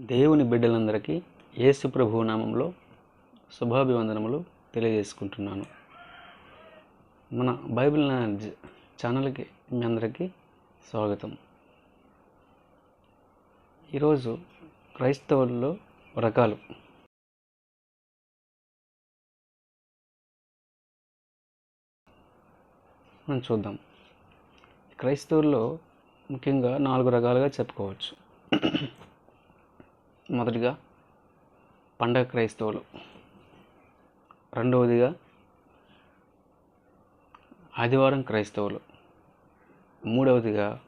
దేవుని బిడ్డలందరికీ యేసు ప్రభు నామంలో శుభాభివందనములు తెలియజేసుకుంటున్నాను. మన బైబిల్ నాలెడ్జ్ ఛానల్కి మీ అందరికీ స్వాగతం. ఈరోజు క్రైస్తవుల్లో రకాలు. మనం చూద్దాం. క్రైస్తవుల్లో ముఖ్యంగా నాలుగు రకాలుగా చెప్పుకోవచ్చు. మొదటిగా పండగ క్రైస్తవులు. రెండవదిగా ఆదివారం క్రైస్తవులు. మూడవదిగా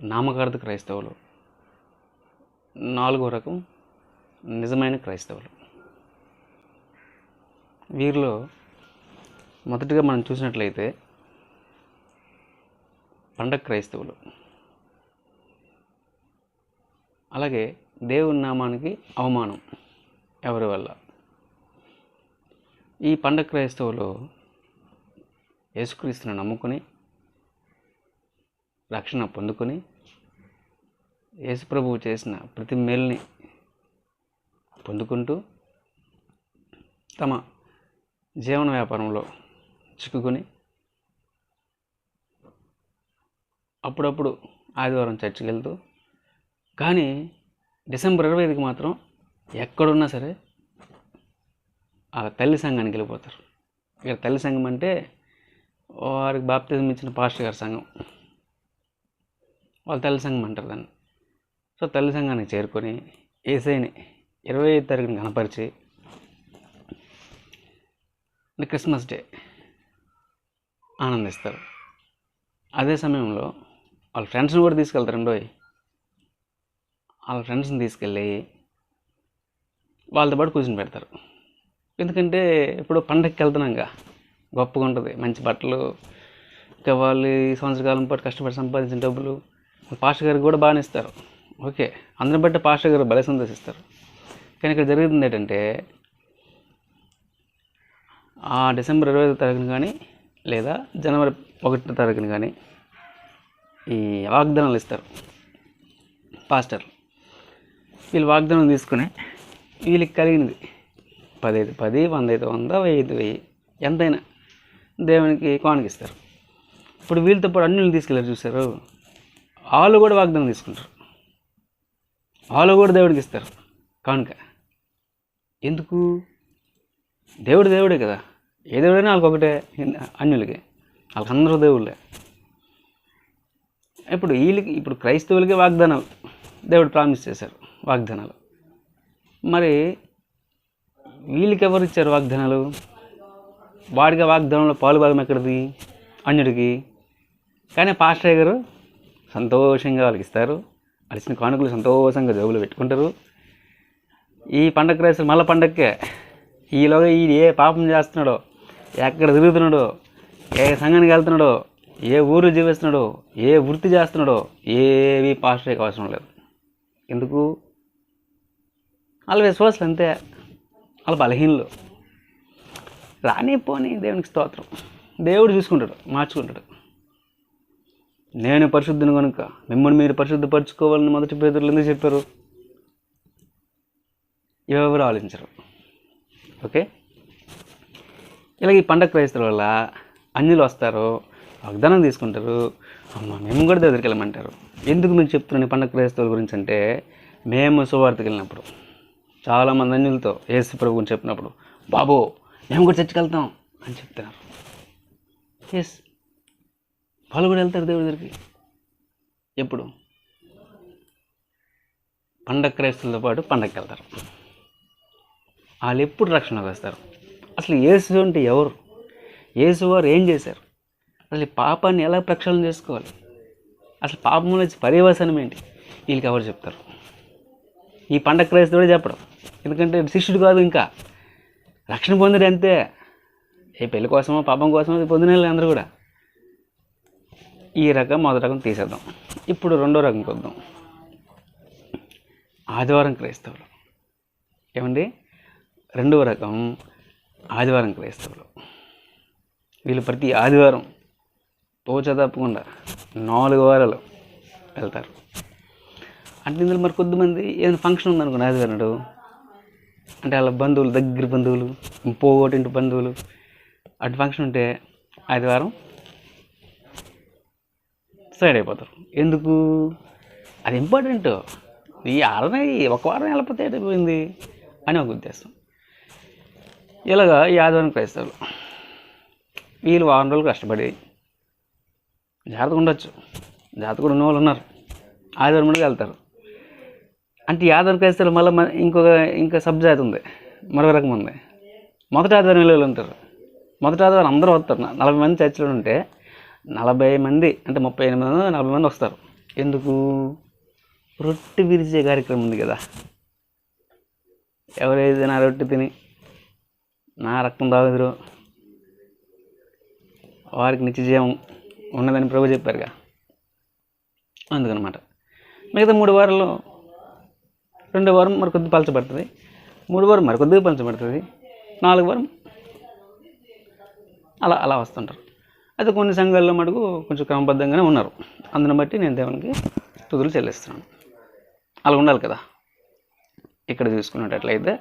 నామకార్థ క్రైస్తవులు. నాలుగో రకం నిజమైన క్రైస్తవులు. వీరిలో మొదటిగా మనం చూసినట్లయితే పండగ క్రైస్తవులు. అలాగే దేవుని నామానికి అవమానం ఎవరి వల్ల? ఈ పండగ క్రైస్తవులు యేసుక్రీస్తుని నమ్ముకొని రక్షణ పొందుకొని యేసుప్రభువు చేసిన ప్రతి మేల్ని పొందుకుంటూ తమ జీవన వ్యాపారంలో చిక్కుకొని అప్పుడప్పుడు ఆదివారం చర్చికి వెళ్తూ కానీ డిసెంబర్ ఇరవై ఐదుకి మాత్రం ఎక్కడున్నా సరే ఆ తల్లి సంఘానికి వెళ్ళిపోతారు. ఇక్కడ తల్లి సంఘం అంటే వారికి బాప్తిజం ఇచ్చిన పాస్టర్ గారి సంఘం. వాళ్ళు తల్లి సంఘం అంటారు దాన్ని. సో తల్లి సంఘానికి చేరుకొని ఏసైని ఇరవై ఐదు తారీఖుని కనపరిచి క్రిస్మస్ డే ఆనందిస్తారు. అదే సమయంలో వాళ్ళ ఫ్రెండ్స్ని కూడా తీసుకెళ్తారండి వాళ్ళ ఫ్రెండ్స్ని తీసుకెళ్ళి వాళ్ళతో పాటు కూర్చొని పెడతారు. ఎందుకంటే ఇప్పుడు పండగకి వెళ్తున్నాంగా. గొప్పగా ఉంటుంది. మంచి బట్టలు ఇంకా వాళ్ళు ఈ సంవత్సరకాలం పాటు కష్టపడి సంపాదించిన డబ్బులు. పాస్టర్ గారికి కూడా బాగానే ఇస్తారు. ఓకే. అందరిని బట్టి పాస్టర్ గారు భలే సంతోషిస్తారు. కానీ ఇక్కడ జరుగుతుంది ఏంటంటే ఆ డిసెంబర్ ఇరవై ఐదో తారీఖున కానీ లేదా జనవరి ఒకటో తారీఖున కానీ ఈ వాగ్దానాలు ఇస్తారు. పాస్టర్లు వీళ్ళు వాగ్దానం తీసుకుని వీళ్ళకి కలిగినది. పది అయితే పది వంద అయితే వంద వెయ్యి అయితే వెయ్యి. ఎంతైనా దేవునికి కానుకిస్తారు ఇప్పుడు వీళ్ళతో పాటు అన్నిళ్ళు తీసుకెళ్ళారు చూసారు వాళ్ళు కూడా వాగ్దానం తీసుకుంటారు. వాళ్ళు కూడా దేవుడికి ఇస్తారు. కానుక ఎందుకు? దేవుడు దేవుడే కదా. ఏ దేవుడైనా వాళ్ళకి ఒకటే అన్యులకి. వాళ్ళకి అందరూ దేవుళ్ళే. ఇప్పుడు వీళ్ళకి ఇప్పుడు క్రైస్తవులకి వాగ్దానాలు దేవుడు ప్రామిస్ చేశారు. వాగ్దానాలు. మరి వీళ్ళకి ఎవరు ఇచ్చారు వాగ్దానాలు? వాడికి వాగ్దానంలో పాలుభాగం ఎక్కడిది? అన్యుడికి. కానీ పాస్టర్ గారు సంతోషంగా వాళ్ళకి ఇస్తారు అడిచిన కానుకలు సంతోషంగా జోబులు పెట్టుకుంటారు. ఈ పండగ క్రైస్తవులు మళ్ళీ పండగకే ఈలోగా ఈ ఏ పాపం చేస్తున్నాడో ఎక్కడ తిరుగుతున్నాడో ఏ సంఘానికి వెళ్తున్నాడో ఏ ఊరు జీవిస్తున్నాడో ఏ వృత్తి చేస్తున్నాడో ఏవి పాస్టర్ అవసరం లేదు. ఎందుకు? వాళ్ళ విశ్వాసాలు అంతే. వాళ్ళ బలహీనలు. రాని పోని దేవునికి స్తోత్రం. దేవుడు చూసుకుంటాడు మార్చుకుంటాడు. నేను పరిశుద్ధిని కనుక మిమ్మల్ని మీరు పరిశుద్ధపరచుకోవాలని మొదటి పేదలు ఎందుకు చెప్పారు? ఎవరు ఆలోచించరు. ఓకే? ఇలాగ ఈ పండగ క్రైస్తల వల్ల అన్యులు వస్తారు వాగ్దానం తీసుకుంటారు. అమ్మ మేము కూడా దగ్గరికి వెళ్ళమంటారు. ఎందుకు మీరు చెప్తున్నాను ఈ పండగ క్రైస్తవుల గురించి అంటే మేము సువార్తకి వెళ్ళినప్పుడు. చాలామంది అన్యులతో ఏసు ప్రభుని చెప్పినప్పుడు బాబు మేము కూడా చర్చికి వెళ్తాం అని చెప్తున్నారు. ఎస్ వాళ్ళు కూడా వెళ్తారు దేవుడి దగ్గరికి. ఎప్పుడు? పండగ క్రైస్తులతో పాటు పండగకి వెళ్తారు. వాళ్ళు ఎప్పుడు రక్షణకు వస్తారు? అసలు యేసు అంటే ఎవరు? యేసు వారు ఏం చేశారు? అసలు పాపాన్ని ఎలా ప్రక్షాళన చేసుకోవాలి? అసలు పాపం నుంచి పర్యవసనం ఏంటి? వీళ్ళకి ఎవరు చెప్తారు? ఈ పండగ క్రైస్తవుడే చెప్పడం. ఎందుకంటే శిష్యుడు కాదు ఇంకా. రక్షణ పొందడు అంతే. ఏ పెళ్ళి కోసమో పాపం కోసమో పొందిన అందరూ కూడా. ఈ రకం మొదటి రకం తీసేద్దాం. ఇప్పుడు రెండో రకం కొద్దాం. ఆదివారం క్రైస్తవులు. ఏమండి? రెండవ రకం ఆదివారం క్రైస్తవులు. వీళ్ళు ప్రతి ఆదివారం తోచ తప్పకుండా నాలుగు వారాలు వెళ్తారు. అంటే ఇందులో మరి కొద్దిమంది ఏదైనా ఫంక్షన్ ఉందనుకోండి ఆదివారం అంటే వాళ్ళ బంధువులు దగ్గర బంధువులు పోగొట్టింటి బంధువులు. అటు ఫంక్షన్ ఉంటే ఆదివారం సైడ్ అయిపోతారు. ఎందుకు? అది ఇంపార్టెంట్ ఈ ఆడనే ఒక వారం వెళ్ళిపోతే అయిపోయింది అని ఒక ఉద్దేశం. ఇలాగా ఈ ఆదివారం క్రైస్తవులు వీళ్ళు వారం రోజులు కష్టపడి జాగ్రత్తగా ఉండొచ్చు. జాగ్రత్తగా ఉన్న వాళ్ళు ఉన్నారు. ఆదివారం కూడా వెళ్తారు. అంటే ఈ క్రైస్తవులు మళ్ళీ ఇంకొక ఇంకా సబ్జాతి ఉంది. మరొక రకం ఉంది. మొదటి ఆదివారం వెళ్ళి ఉంటారు. మొదటి ఆదివారం అందరూ వస్తారు. నలభై మంది చర్చిలో ఉంటే నలభై మంది అంటే ముప్పై ఎనిమిది మంది నలభై మంది వస్తారు. ఎందుకు? రొట్టె విరిచే కార్యక్రమం ఉంది కదా. ఎవరైతే నా రొట్టె తిని నా రక్తం తాగుదురు. వారికి నిత్యజీవం ఉన్నదని ప్రభు చెప్పారుగా. అందుకనమాట. మిగతా మూడు వారాల్లో రెండో వారం మరికొద్ది పలచబడుతుంది. మూడు వారం మరికొద్దిగా పలచబడుతుంది. నాలుగు వారం అలా అలా వస్తుంటారు. అయితే కొన్ని సంఘాల్లో మటుకు కొంచెం క్రమబద్ధంగానే ఉన్నారు. అందుని బట్టి నేను దేవునికి తుదులు చెల్లిస్తున్నాను. అలా ఉండాలి కదా. ఇక్కడ చూసుకున్నట్లయితే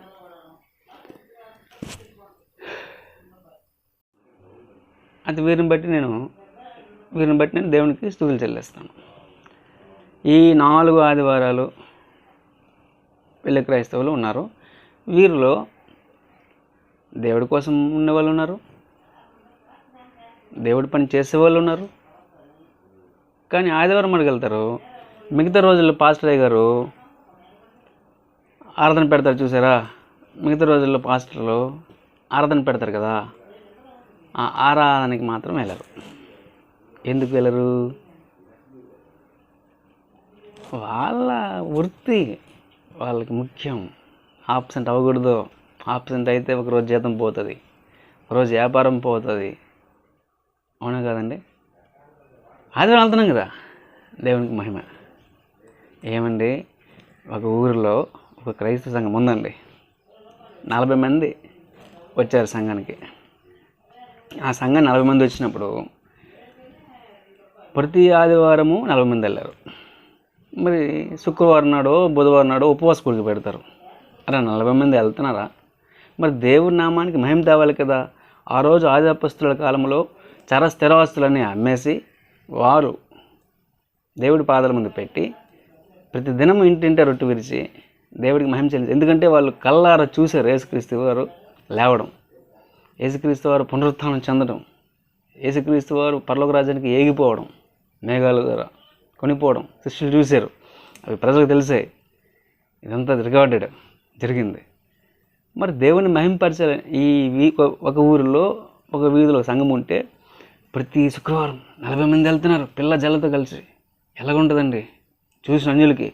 అది వీరిని బట్టి నేను వీరిని బట్టి నేను దేవునికి స్థుతులు చెల్లిస్తాను. ఈ నాలుగు ఆదివారాలు వెళ్ళే క్రైస్తవులు ఉన్నారు. వీరిలో దేవుడి కోసం ఉండేవాళ్ళు ఉన్నారు. దేవుడి పని చేసేవాళ్ళు ఉన్నారు. కానీ ఆదివారం అడగలుగుతారు. మిగతా రోజుల్లో పాస్టర్ గారు ఆరాధన పెడతారు చూసారా? మిగతా రోజుల్లో పాస్టర్లు ఆరాధన పెడతారు కదా? ఆ ఆరాధనకి మాత్రం వెళ్ళరు. ఎందుకు వెళ్ళరు? వాళ్ళ వృత్తి వాళ్ళకి ముఖ్యం. ఆబ్సెంట్ అవ్వకూడదు. ఆబ్సెంట్ అయితే ఒకరోజు జీతం పోతుంది. ఒకరోజు వ్యాపారం పోతుంది. అవునా కదండి? ఆదివారం వెళ్తున్నాం కదా. దేవునికి మహిమ. ఏమండి? ఒక ఊరిలో ఒక క్రైస్తవ సంఘం ఉందండి. నలభై మంది వచ్చారు సంఘానికి. ఆ సంఘం నలభై మంది వచ్చినప్పుడు ప్రతి ఆదివారము నలభై మంది వెళ్ళారు. మరి శుక్రవారం నాడు బుధవారం నాడు ఉపవాస కూడికి పెడతారు. అలా నలభై మంది వెళ్తున్నారా? మరి దేవుడి నామానికి మహిమ తేవాలి కదా. ఆ రోజు ఆదిపస్తుల కాలంలో చర స్థిరాస్తులన్నీ అమ్మేసి వారు దేవుడి పాదాల ముందు పెట్టి ప్రతి దినం ఇంటింటే రొట్టె విరిచి దేవుడికి మహిమ చెల్లించి ఎందుకంటే వాళ్ళు కల్లార చూశారు యేసుక్రీస్తు వారు లేవడం. యేసుక్రీస్తు వారు పునరుత్థానం చెందడం. యేసుక్రీస్తు వారు పర్లోక రాజ్యానికి ఏగిపోవడం మేఘాలు ద్వారా. కొనిపోవడం. శిష్యులు చూశారు. అవి ప్రజలకు తెలిసాయి ఇదంతా రికార్డెడ్ జరిగింది. మరి దేవుని మహింపరచాలి ఈ వీ ఒక ఊరిలో ఒక వీధిలో సంఘం ఉంటే ప్రతి శుక్రవారం నలభై మంది వెళ్తున్నారు పిల్ల జల్లతో కలిసి. ఎలాగుంటుందండి? చూసిన అంజులకి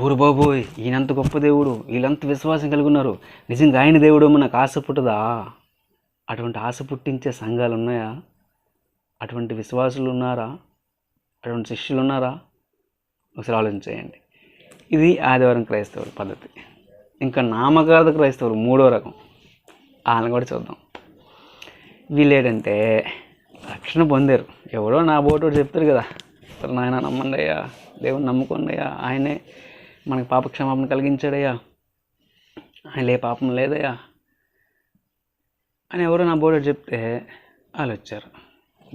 ఊరు బాబోయ్ ఈయనంత గొప్ప దేవుడు వీళ్ళంత విశ్వాసం కలిగి ఉన్నారు. నిజంగా ఆయన దేవుడు నాకు ఆశ పుట్టదా? అటువంటి ఆశ పుట్టించే సంఘాలు ఉన్నాయా? అటువంటి విశ్వాసులు ఉన్నారా? అటువంటి శిష్యులు ఉన్నారా? ఒకసారి ఆలోచించేయండి. ఇది ఆదివారం క్రైస్తవుల పద్ధతి. ఇంకా నామకార్థ క్రైస్తవులు మూడో రకం. వాళ్ళని కూడా చూద్దాం. వీళ్ళేంటంటే రక్షణ పొందారు. ఎవడో నా బోటోడు చెప్తారు కదా. సరే నాయన నమ్మండి అయ్యా. దేవుని నమ్ముకోండి అయ్యా. ఆయనే మనకి పాప క్షమాపణ కలిగించాడయ్యా. ఆయన ఏ పాపం లేదయ్యా. అని ఎవరో నా బోటోడు చెప్తే వాళ్ళు వచ్చారు.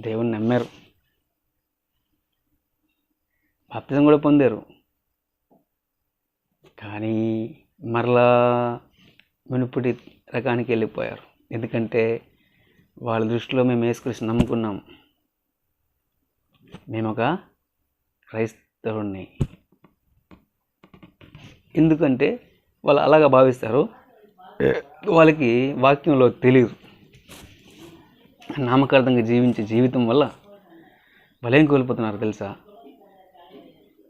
దేవుని నమ్మారు. బాప్తిజం కూడా పొందారు. కానీ మరలా మునుపటి రకానికి వెళ్ళిపోయారు. ఎందుకంటే వాళ్ళ దృష్టిలో మేము యేసుకృష్ణ నమ్ముకున్నాం. మేము ఒక క్రైస్తవుడిని ఎందుకంటే వాళ్ళు అలాగా భావిస్తారు. వాళ్ళకి వాక్యంలో తెలియదు. నామకార్థంగా జీవించే జీవితం వల్ల ఏం కోల్పోతున్నారు తెలుసా?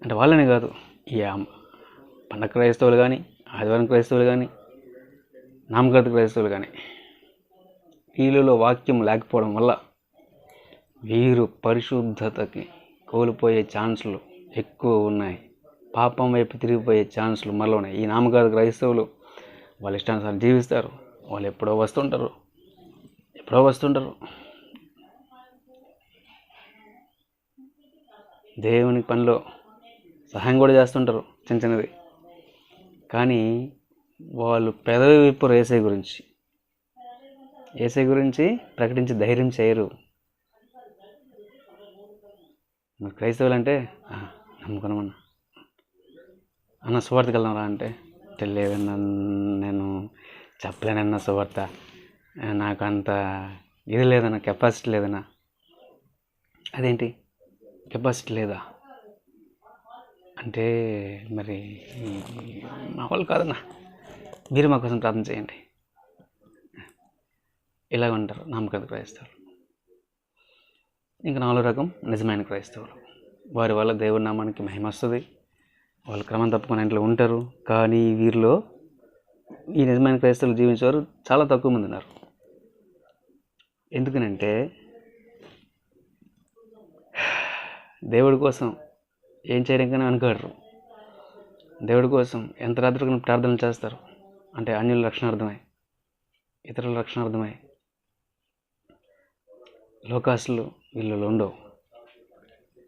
అంటే వాళ్ళని కాదు ఈ పండగ క్రైస్తవులు కానీ ఆదివారం క్రైస్తవులు కానీ నామకర్త క్రైస్తవులు కానీ వీళ్ళలో వాక్యం లేకపోవడం వల్ల వీరు పరిశుద్ధతకి కోల్పోయే ఛాన్సులు ఎక్కువ ఉన్నాయి. పాపం వైపు తిరిగిపోయే ఛాన్సులు మరలో ఉన్నాయి. ఈ నామకార్థ క్రైస్తవులు వాళ్ళ ఇష్టానుసారం జీవిస్తారు. వాళ్ళు ఎప్పుడో వస్తుంటారు. ఎప్పుడో వస్తుంటారు. దేవుని పనిలో సహాయం కూడా చేస్తుంటారు చిన్న చిన్నది కానీ వాళ్ళు పెదవి ఏసై గురించి ఏసై గురించి ప్రకటించి ధైర్యం చేయరు. మరి క్రైస్తవులు అంటే "ఆ, నమ్ముకున్నామన్నా అన్న. సువార్తకి వెళ్దాం రా అంటే తెలియదన్న నేను చెప్పలేనన్న సువార్త. నాకు అంత ఇది లేదన్న కెపాసిటీ లేదన్నా. అదేంటి? కెపాసిటీ లేదా? అంటే మరి మా వాళ్ళు కాదన్నా. మీరు మా కోసం ప్రార్థన చేయండి. ఇలా ఉంటారు నమ్మకం క్రైస్తవులు ఇంకా నాలుగు రకం నిజమైన క్రైస్తవులు. వారి వల్ల దేవుడి నామానికి మహిమ వస్తుంది. వాళ్ళు క్రమం తప్పకుండా ఇంట్లో ఉంటారు. కానీ వీరిలో ఈ నిజమైన క్రైస్తవులు జీవించేవారు చాలా తక్కువ మంది ఉన్నారు. ఎందుకనంటే దేవుడి కోసం ఏం చేయడం కానీ అనుకోరు. దేవుడి కోసం ఎంత రాత్రి ప్రార్థనలు చేస్తారు. అంటే అన్యుల రక్షణార్థమై ఇతరుల రక్షణార్థమై. లోకాసులు వీళ్ళు ఉండవు.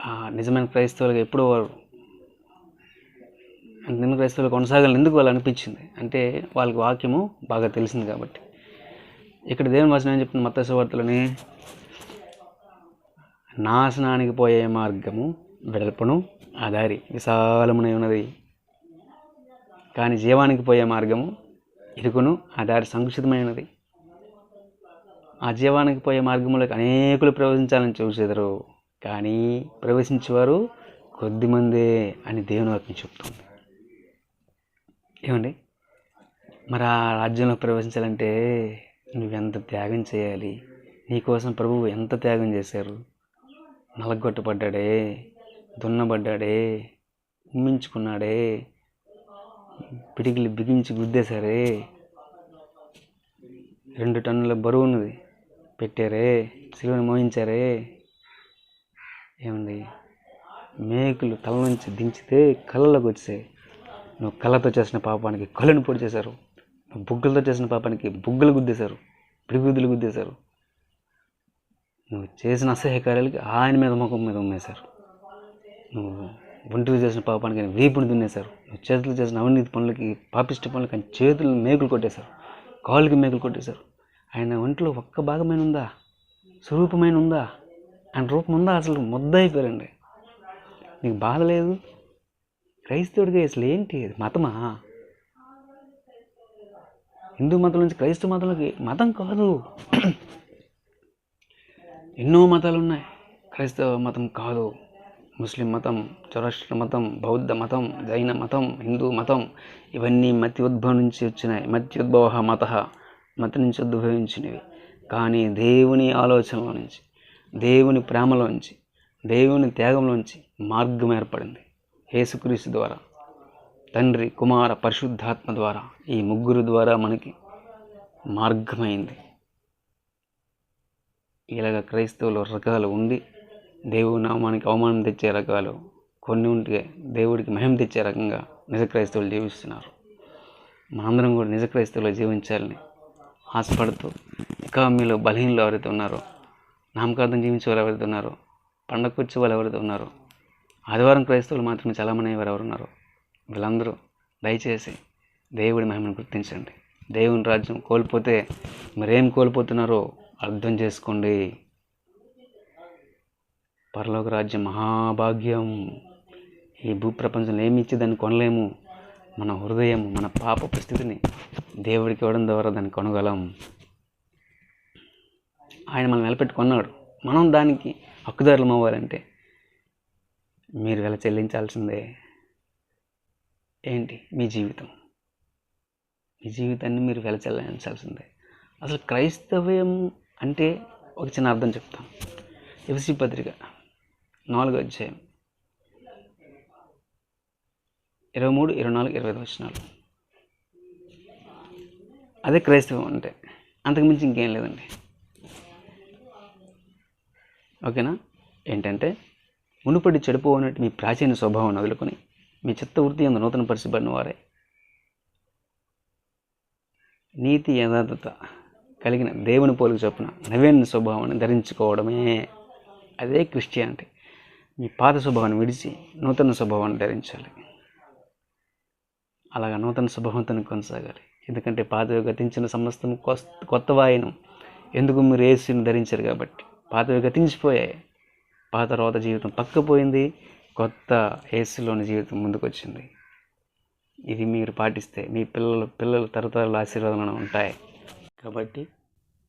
ఆ నిజమైన క్రైస్తవులుగా ఎప్పుడూ వారు నిజమైన క్రైస్తవులు కొనసాగాలని ఎందుకు వాళ్ళు అనిపించింది? అంటే వాళ్ళకి వాక్యము బాగా తెలిసింది కాబట్టి. ఇక్కడ దేవుని వచనం ఏం చెప్తుంది? మత్స్య వార్తలని నాశనానికి పోయే మార్గము వెడల్పును ఆ దారి విశాలమునై ఉన్నది కానీ జీవానికి పోయే మార్గము ఇరుకును ఆ దారి సంకుచితమైనది. ఆ జీవానికి పోయే మార్గంలోకి అనేకులు ప్రవేశించాలని చూసేదరు కానీ ప్రవేశించేవారు కొద్దిమందే అని దేవుని వాక్యం చెప్తుంది. ఏమండి? మరి ఆ రాజ్యంలో ప్రవేశించాలంటే నువ్వెంత త్యాగం చేయాలి? నీకోసం ప్రభువు ఎంత త్యాగం చేశారు? నలగొట్టబడ్డాడే. దున్నబడ్డాడే ఉమ్మించుకున్నాడే పిడికిలు బిగించి గుద్దేశారే రెండు టన్నుల బరువున్నది పెట్టారే సిలువను మోయించారే. ఏమండి? మేకులు తల నుంచి దించితే కళ్ళలోకి వచ్చాయి నువ్వు కళ్ళతో చేసిన పాపానికి కళ్ళను పొడి చేశారు. నువ్వు బుగ్గలతో చేసిన పాపానికి బుగ్గలు గుద్దేశారు. పిడిగుద్దులు గుద్దేశారు. నువ్వు చేసిన అసహ్య కార్యాలకి ఆయన మీద ముఖం మీద ఉమ్మేశారు. నువ్వు ఒంటికి చేసిన పాపానికి ఆయన వీపుని దున్నేశారు. నువ్వు చేతులు చేసిన అవినీతి పనులకి పాపిష్ట పనులకి ఆయన చేతులు మేకులు కొట్టేశారు. కాళ్ళకి మేకులు కొట్టేశారు. ఆయన ఒంట్లో ఒక్క భాగమైన ఉందా? స్వరూపమైన ఉందా? ఆయన రూపం ఉందా? అసలు ముద్ద అయిపోయారండి నీకు బాధ లేదు? క్రైస్తవుడిగా అసలు ఏంటి మతమా? హిందూ మతం నుంచి క్రైస్తవ మతంలోకి మతం కాదు. ఎన్నో మతాలు ఉన్నాయి క్రైస్తవ మతం కాదు. ముస్లిం మతం చౌరాష్ట్ర మతం బౌద్ధ మతం జైన మతం హిందూ మతం ఇవన్నీ మతి ఉద్భవం నుంచి వచ్చినాయి. మతి ఉద్భవ మత. మత నుంచి ఉద్భవించినవి. కానీ దేవుని ఆలోచనలో నుంచి దేవుని ప్రేమలోంచి దేవుని త్యాగంలోంచి మార్గం ఏర్పడింది. యేసుక్రీస్తు ద్వారా తండ్రి కుమార పరిశుద్ధాత్మ ద్వారా ఈ ముగ్గురు ద్వారా మనకి మార్గమైంది. ఇలాగ క్రైస్తవులు రకాలు ఉండి దేవుని నామానికి అవమానం తెచ్చే రకాలు కొన్ని ఉంటే దేవుడికి మహిమ తెచ్చే రకంగా నిజ క్రైస్తవులు జీవిస్తున్నారు. మనందరం కూడా నిజ క్రైస్తవులు జీవించాలని ఆశపడుతూ ఇంకా మీలో బలహీనలు ఎవరైతే ఉన్నారో నామకార్థం జీవించే వాళ్ళు ఎవరైతే ఉన్నారో పండగ వచ్చే వాళ్ళు ఎవరైతే ఉన్నారో ఆదివారం క్రైస్తవులు మాత్రమే చలామణి ఎవరెవరు ఉన్నారో వీళ్ళందరూ దయచేసి దేవుడి మహిమను గుర్తించండి. దేవుని రాజ్యం కోల్పోతే మరేం కోల్పోతున్నారో అర్థం చేసుకోండి. పరలోక రాజ్యం మహాభాగ్యం. ఈ భూప్రపంచంలో ఏమి ఇచ్చి దాన్ని కొనలేము. మన హృదయం మన పాప స్థితిని దేవుడికి ఇవ్వడం ద్వారా దాన్ని కొనగలం. ఆయన మనం నిలబెట్టుకున్నాడు. మనం దానికి హక్కుదారులం అవ్వాలంటే మీరు వెల చెల్లించాల్సిందే. ఏంటి? మీ జీవితం. మీ జీవితాన్ని మీరు వెల చెల్లించాల్సిందే. అసలు క్రైస్తవ్యం అంటే ఒక చిన్న అర్థం చెప్తాం ఎఫ్సి పత్రిక. నాలుగో అధ్యాయం. ఇరవై మూడు ఇరవై నాలుగు ఇరవై ఐదు వచ్చినాలు అదే క్రైస్తవం అంటే. అంతకుమించి ఇంకేం లేదండి. ఓకేనా? ఏంటంటే మునుపటి చెడిపోనట్టు మీ ప్రాచీన స్వభావం వదులుకొని మీ చిత్త వృత్తి అందు నూతన పరిచయబడిన వారే. నీతి యథార్థత కలిగిన దేవుని పోలిక చొప్పున నవీన స్వభావాన్ని ధరించుకోవడమే. అదే క్రిస్టియానిటీ. మీ పాత స్వభావాన్ని విడిచి నూతన స్వభావాన్ని ధరించాలి. అలాగా నూతన స్వభావంతో కొనసాగాలి. ఎందుకంటే పాతవి గతించిన సమస్తం కొత్త కొత్త వాయును ఎందుకు మీరు ఏసుని ధరించారు కాబట్టి? పాతవి గతించిపోయాయి. పాత రోత జీవితం పక్కపోయింది కొత్త ఏసులోని జీవితం ముందుకొచ్చింది. ఇది మీరు పాటిస్తే మీ పిల్లలు పిల్లలు తరతరాల ఆశీర్వాదాలు ఉంటాయి. కాబట్టి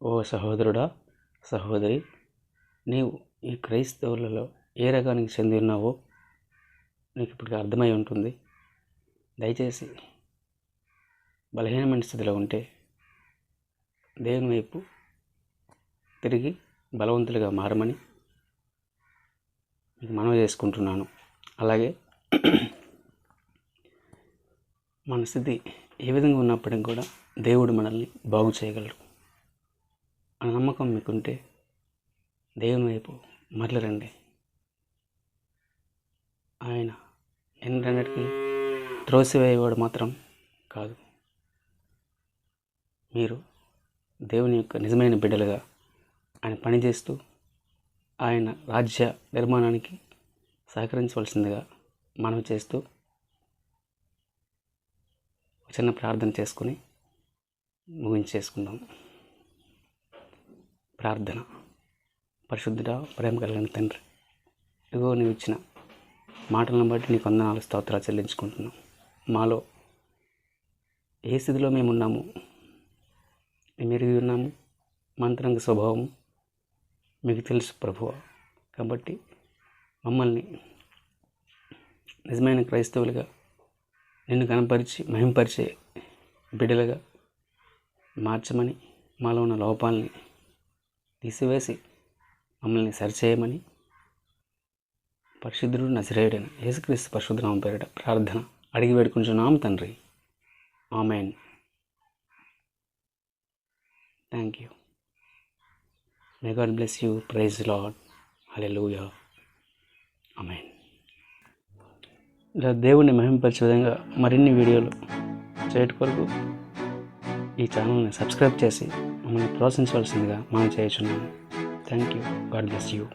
ఓ సహోదరుడా సహోదరి నీవు ఈ క్రైస్తవులలో ఏ రకానికి చెంది ఉన్నావో నీకు ఇప్పటికి అర్థమై ఉంటుంది. దయచేసి బలహీనమైన స్థితిలో ఉంటే దేవుని వైపు తిరిగి బలవంతులుగా మారమని మీకు మనవి చేసుకుంటున్నాను. అలాగే మన స్థితి ఏ విధంగా ఉన్నప్పటికీ కూడా దేవుడు మనల్ని బాగు చేయగలరు ఆ నమ్మకం మీకుంటే దేవుని వైపు మరలరండి. ఆయన ఎన్నిటన్నిటికీ త్రోసివేయవాడు మాత్రం కాదు. మీరు దేవుని యొక్క నిజమైన బిడ్డలుగా ఆయన పనిచేస్తూ ఆయన రాజ్య నిర్మాణానికి సహకరించవలసిందిగా మనం చేస్తూ ఒక చిన్న ప్రార్థన చేసుకుని ముగించేసుకుందాం. ప్రార్థన. పరిశుద్ధుడ ప్రేమ కలిగిన తండ్రి ఇదిగో నీవు ఇచ్చిన మాటలను బట్టి నీకు వందనాలు స్తోత్రాలు చెల్లించుకుంటున్నాం. మాలో ఏ స్థితిలో మేము ఉన్నాము మెరుగు ఉన్నాము మంత్రంగ స్వభావం మీకు తెలుసు ప్రభువ. కాబట్టి మమ్మల్ని నిజమైన క్రైస్తవులుగా నిన్ను కనపరిచి మహింపరిచే బిడ్డలుగా మార్చమని మాలో ఉన్న లోపాలని తీసివేసి మమ్మల్ని సరిచేయమని పరిశుద్ధుడు నజరేయుడైన యేసుక్రీస్తు పరిశుద్ధనామ పేరిట ప్రార్థన అడిగి వేడుకుంటున్నాం తండ్రి. Amen. Thank you may God bless you praise Lord hallelujah amen ఇలా దేవుణ్ణి మహింపరిచే విధంగా మరిన్ని వీడియోలు చేయటం కొరకు ఈ ఛానల్ని సబ్స్క్రైబ్ చేసి మమ్మల్ని ప్రోత్సహించవలసిందిగా మనం చేయుచున్నాము thank you God bless you